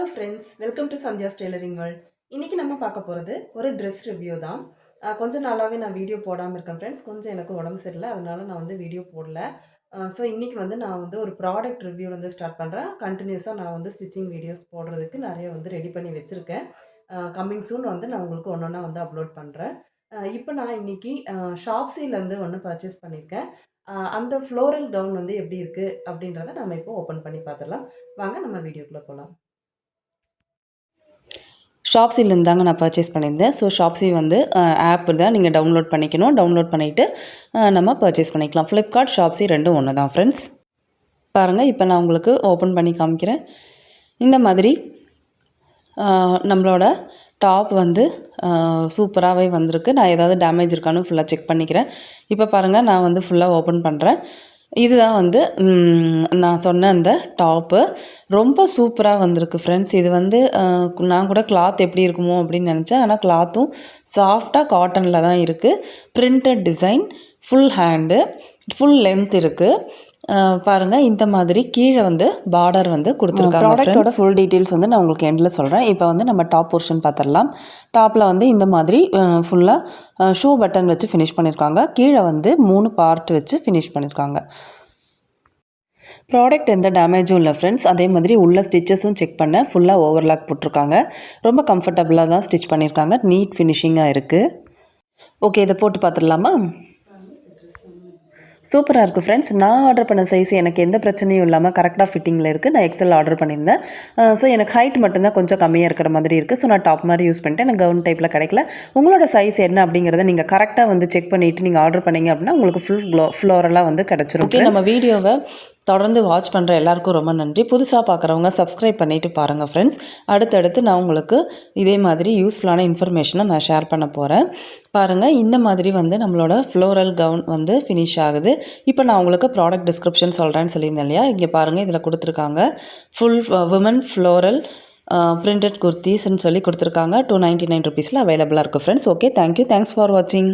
Hello friends welcome to Sandhya's tailoring world இன்றைக்கி நம்ம பார்க்க போகிறது ஒரு ட்ரெஸ் ரிவ்யூ தான். கொஞ்சம் கொஞ்ச நாளாகவே நான் வீடியோ போடாமல் இருக்கேன் ஃப்ரெண்ட்ஸ் கொஞ்சம் எனக்கு உடம்பு சரியில்லை அதனால் நான் வந்து வீடியோ போடல. ஸோ இன்றைக்கி வந்து நான் வந்து ஒரு ப்ராடக்ட் ரிவ்யூ வந்து ஸ்டார்ட் பண்ணுறேன் கண்டினியூஸாக நான் வந்து ஸ்டிச்சிங் வீடியோஸ் போடுறதுக்கு நிறைய வந்து ரெடி பண்ணி வச்சுருக்கேன். கம்மிங் சூன் வந்து நான் உங்களுக்கு ஒன்று ஒன்றா வந்து அப்லோட் பண்ணுறேன் இப்போ நான் இன்றைக்கி ஷாப்ஸிலேருந்து ஒன்று பர்ச்சேஸ் பண்ணியிருக்கேன் அந்த ஃப்ளோரல் கவுன் வந்து எப்படி இருக்குது அப்படின்றத நம்ம இப்போ ஓப்பன் பண்ணி பார்த்துடலாம். வாங்க நம்ம வீடியோக்குள்ளே போகலாம் ஷாப்ஸிலேருந்து தாங்க நான் பர்ச்சேஸ் பண்ணியிருந்தேன். ஸோ ஷாப்ஸி வந்து ஆப் தான் நீங்கள் டவுன்லோட் பண்ணிக்கணும். டவுன்லோட் பண்ணிவிட்டு நம்ம பர்ச்சேஸ் பண்ணிக்கலாம். ஃப்ளிப்கார்ட் ஷாப்ஸி ரெண்டும் ஒன்று தான் ஃப்ரெண்ட்ஸ் பாருங்கள் இப்போ நான் உங்களுக்கு ஓப்பன் பண்ணி காமிக்கிறேன். இந்த மாதிரி நம்மளோட டாப் வந்து சூப்பராகவே வந்திருக்கு. நான் ஏதாவது டேமேஜ் இருக்கான்னு ஃபுல்லாக செக் பண்ணிக்கிறேன். இப்போ பாருங்கள் நான் வந்து ஃபுல்லாக ஓப்பன் பண்ணுறேன் இதுதான் வந்து நான் சொன்ன அந்த டாப்பு. ரொம்ப சூப்பராக வந்திருக்கு ஃப்ரெண்ட்ஸ் இது வந்து நான் கூட கிளாத் எப்படி இருக்குமோ அப்படின்னு நினச்சேன். ஆனால் கிளாத்தும் சாஃப்டாக காட்டனில் தான் இருக்குது printed design full hand full length இருக்குது பாருங்கள் இந்த மாதிரி கீழே வந்து பார்டர் வந்து கொடுத்துருக்காங்க ப்ராடக்ட்டோட ஃபுல் டீட்டெயில்ஸ் வந்து நான் உங்களுக்கு எண்டில் சொல்கிறேன் இப்போ வந்து நம்ம டாப் போர்ஷன் பார்த்துடலாம். டாப்பில் வந்து இந்த மாதிரி ஃபுல்லாக ஷூ பட்டன் வச்சு ஃபினிஷ் பண்ணியிருக்காங்க கீழே வந்து மூணு பார்ட் வச்சு ஃபினிஷ் பண்ணியிருக்காங்க ப்ராடக்ட் எந்த டேமேஜும் இல்லை ஃப்ரெண்ட்ஸ் அதே மாதிரி உள்ள ஸ்டிச்சஸும் செக் பண்ணேன் ஃபுல்லாக ஓவர்லாக் போட்டிருக்காங்க. ரொம்ப கம்ஃபர்டபுளாக தான் ஸ்டிச் பண்ணியிருக்காங்க நீட் ஃபினிஷிங்காக இருக்குது ஓகே இதை போட்டு பார்த்துடலாமா? சூப்பராக இருக்குது ஃப்ரெண்ட்ஸ் நான் ஆர்டர் பண்ண சைஸ் எனக்கு எந்த பிரச்சனையும் இல்லாமல் கரெக்டாக ஃபிட்டிங்கில் இருக்குது நான் எக்ஸல் ஆர்டர் பண்ணியிருந்தேன். ஸோ எனக்கு ஹைட் மட்டும்தான் கொஞ்சம் கம்மியாக இருக்கிற மாதிரி இருக்குது ஸோ நான் டாப் மாதிரி யூஸ் பண்ணிட்டேன். எனக்கு கவுன் டைப்பில் கிடைக்கல. உங்களோட சைஸ் என்ன அப்படிங்கிறத நீங்கள் கரெக்டாக வந்து செக் பண்ணிவிட்டு நீங்கள் ஆர்டர் பண்ணீங்க அப்படின்னா உங்களுக்கு ஃபுல் க்ளோ ஃப்ளோரலாக வந்து கிடச்சிரும் நம்ம வீடியோவை தொடர்ந்து வாட்ச் பண்ணுற எல்லாருக்கும் ரொம்ப நன்றி. புதுசாக பார்க்குறவங்க சப்ஸ்கிரைப் பண்ணிவிட்டு பாருங்கள் ஃப்ரெண்ட்ஸ் அடுத்தடுத்து நான் உங்களுக்கு இதே மாதிரி யூஸ்ஃபுல்லான இன்ஃபர்மேஷனை நான் ஷேர் பண்ண போகிறேன் பாருங்கள் இந்த மாதிரி வந்து நம்மளோட ஃப்ளோரல் கவுன் வந்து ஃபினிஷ் ஆகுது. இப்போ நான் உங்களுக்கு ப்ராடக்ட் டிஸ்கிரிப்ஷன் சொல்கிறேன்னு சொல்லியிருந்தேன் இல்லையா? இங்கே பாருங்கள் இதில் கொடுத்துருக்காங்க. Full woman uh, floral printed குர்த்திஸ்ன்னு uh, சொல்லி கொடுத்துருக்காங்க. டூ நைன்ட்டி நைன் ருபீஸில் அவைலபிளாக இருக்குது friends okay thank you thanks for வாட்சிங்